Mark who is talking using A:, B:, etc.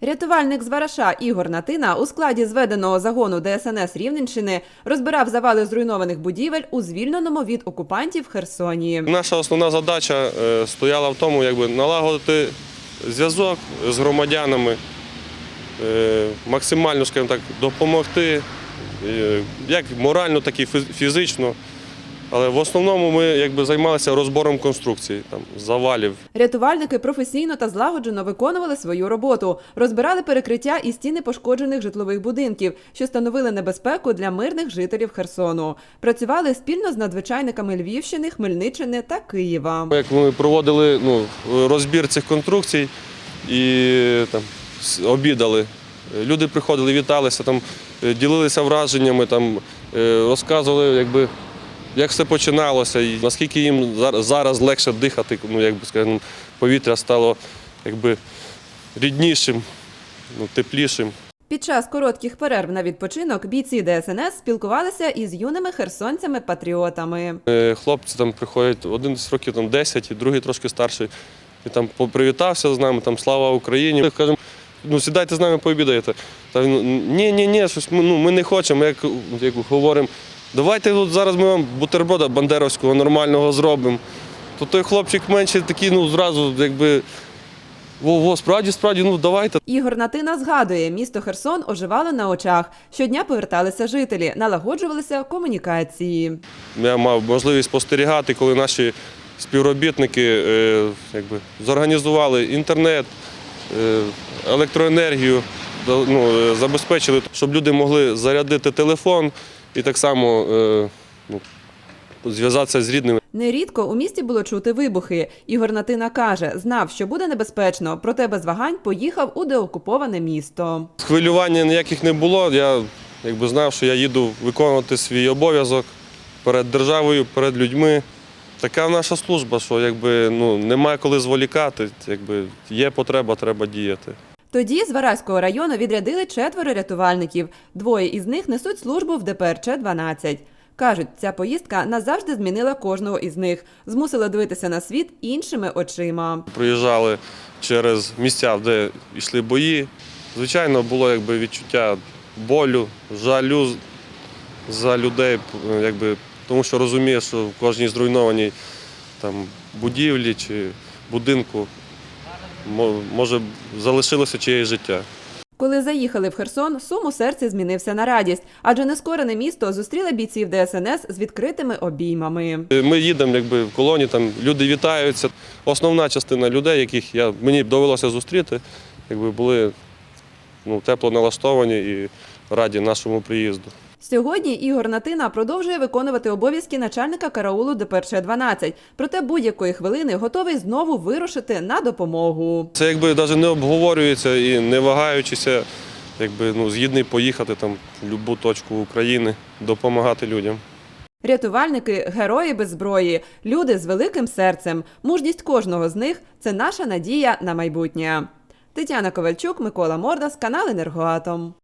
A: Рятувальник з Вараша Ігор Натина у складі зведеного загону ДСНС Рівненщини розбирав завали зруйнованих будівель у звільненому від окупантів Херсоні.
B: Наша основна задача е, стояла в тому, якби налагодити зв'язок з громадянами, е, максимально, скажімо так, допомогти, е, як морально, так і фіз- фізично. Але в основному ми якби, займалися розбором конструкцій, там, завалів.
A: Рятувальники професійно та злагоджено виконували свою роботу, розбирали перекриття і стіни пошкоджених житлових будинків, що становили небезпеку для мирних жителів Херсону. Працювали спільно з надзвичайниками Львівщини, Хмельниччини та Києва.
B: Як ми проводили ну, розбір цих конструкцій і там, обідали. Люди приходили, віталися, там, ділилися враженнями, там, е, розказували, якби, як все починалося, і наскільки їм зар- зараз легше дихати, ну, якби, скажімо, повітря стало якби, ріднішим, ну, теплішим.
A: Під час коротких перерв на відпочинок бійці ДСНС спілкувалися із юними херсонцями-патріотами.
B: Е, Хлопці там приходять, один з років там 10, і другий трошки старший. І там привітався з нами, там слава Україні. Ми кажемо, ну сідайте з нами пообідаєте. Та він ні, ні, ні, щось ми, ну, ми не хочемо. Як, як говоримо, давайте от зараз ми вам бутерброда бандеровського нормального зробимо. То той хлопчик менший такий, ну зразу якби. Во, во, справді, справді, ну давайте.
A: Ігор Натина згадує, місто Херсон оживало на очах. Щодня поверталися жителі, налагоджувалися комунікації.
B: Я мав можливість спостерігати, коли наші співробітники е, якби, зорганізували інтернет, е, електроенергію, ну, е, забезпечили, щоб люди могли зарядити телефон і так само е, ну, зв'язатися з рідними.
A: Нерідко у місті було чути вибухи. Ігор Натина каже, знав, що буде небезпечно, проте без вагань поїхав у деокуповане місто.
B: Хвилювання ніяких не було. Я якби, знав, що я їду виконувати свій обов'язок перед державою, перед людьми. Така наша служба, що якби, ну, немає коли зволікати, якби, є потреба, треба діяти.
A: Тоді з Вараського району відрядили четверо рятувальників. Двоє із них несуть службу в ДПРЧ 12 Кажуть, ця поїздка назавжди змінила кожного із них, змусила дивитися на світ іншими очима.
B: Проїжджали через місця, де йшли бої. Звичайно, було якби, відчуття болю, жалю за людей, якби, тому що розумієш, що в кожній зруйнованій там, будівлі чи будинку може залишилося чиєсь життя.
A: Коли заїхали в Херсон, сум у серці змінився на радість, адже нескорене місто зустріло бійців ДСНС з відкритими обіймами.
B: Ми їдемо якби, в колоні, там люди вітаються. Основна частина людей, яких я, мені довелося зустріти, якби, були ну, тепло налаштовані і раді нашому приїзду.
A: Сьогодні Ігор Натина продовжує виконувати обов'язки начальника караулу ДПРЧ 12 проте будь-якої хвилини готовий знову вирушити на допомогу.
B: Це якби навіть не обговорюється і не вагаючися, якби ну, згідний поїхати там в будь-яку точку України, допомагати людям.
A: Рятувальники герої без зброї, люди з великим серцем. Мужність кожного з них це наша надія на майбутнє. Тетяна Ковальчук, Микола Мордас, канал Енергоатом.